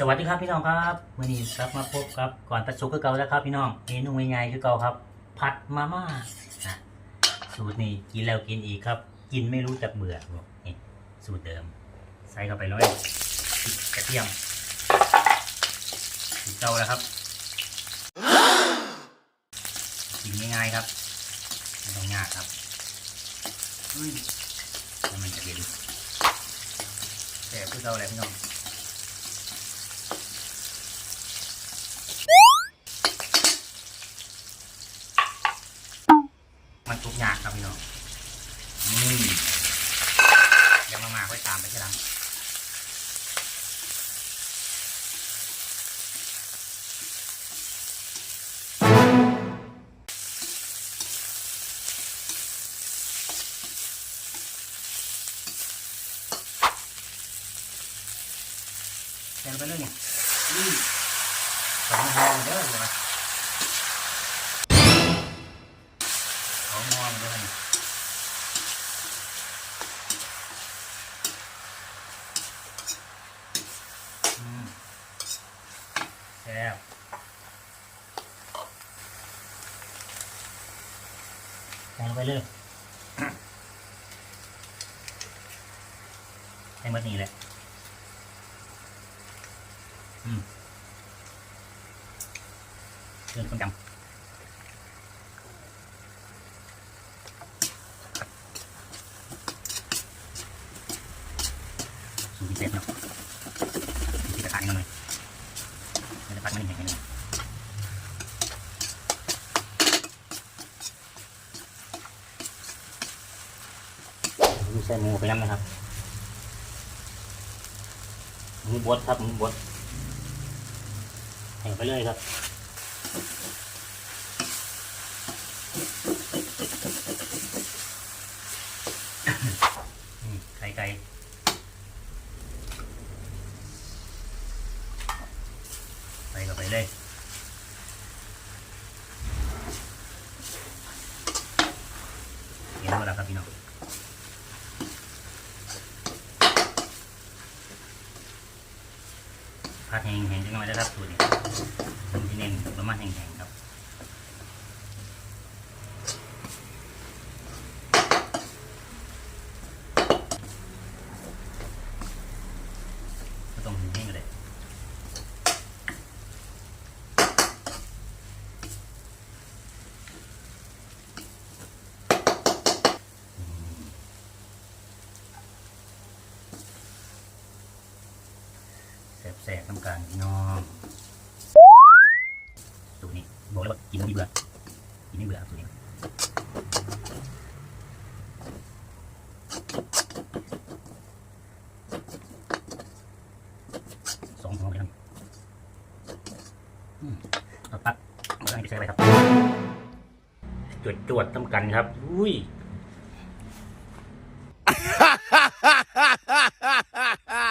สวัสดีครับพี่น้องครับวันนี้กลับมาพบกับก่อนตัดสุกคือเก่าแล้วครับพี่น้องเมนูง่ายๆคือเก่าครับ ผัดมาม่าอะสูตรนี้กินแล้วกินอีกครับ กินไม่รู้จักเบื่อบอกนี่สูตรเดิม ใส่เข้าไปเลยกระเทียมสูตรเก่าแล้วครับกินง่ายๆครับไม่ต้องยากครับแล้วมันจะเย็นแต่คือเก่าแล้วพี่น้อง มันทุกอย่างครับพี่น้องอืมเดี๋ยวมามาค่อยตามไปทีหลังเต็มไปเลยเนี่ยอืมสองห้องเด้อเลย แซ่บใส่ลงไปเลยให้มดนี่แหละ อืมเรื่องต้มยำสูตรพิเศษเนาะพิกระทะนิดหน่อยเดี๋ยวจะพักมันนิดหนึ่งดู ใส่หมูไปน้ำนะครับหมูบดครับหมูบดใส่ไปเลยครับไข่ไก่ใส่เข้าไปเลยเห็นหมดแล้วครับพี่น้อง ผัดแห้งๆจังหน่อยนะครับสูตรนี้ผมจะเน้นประมาณแห้งๆครับ แสบน้ำกันพี่น้องสูตนี้บอกแล้วว่ากินไม่เบื่อกินไม่เบื่อตัวนี้สองหอมกันเตัดเอาตัดไปใช้อะไรครับจวดจวดน้ำกันครับ อุ้ยฮ่าฮ่าฮ่าฮ่าฮ่า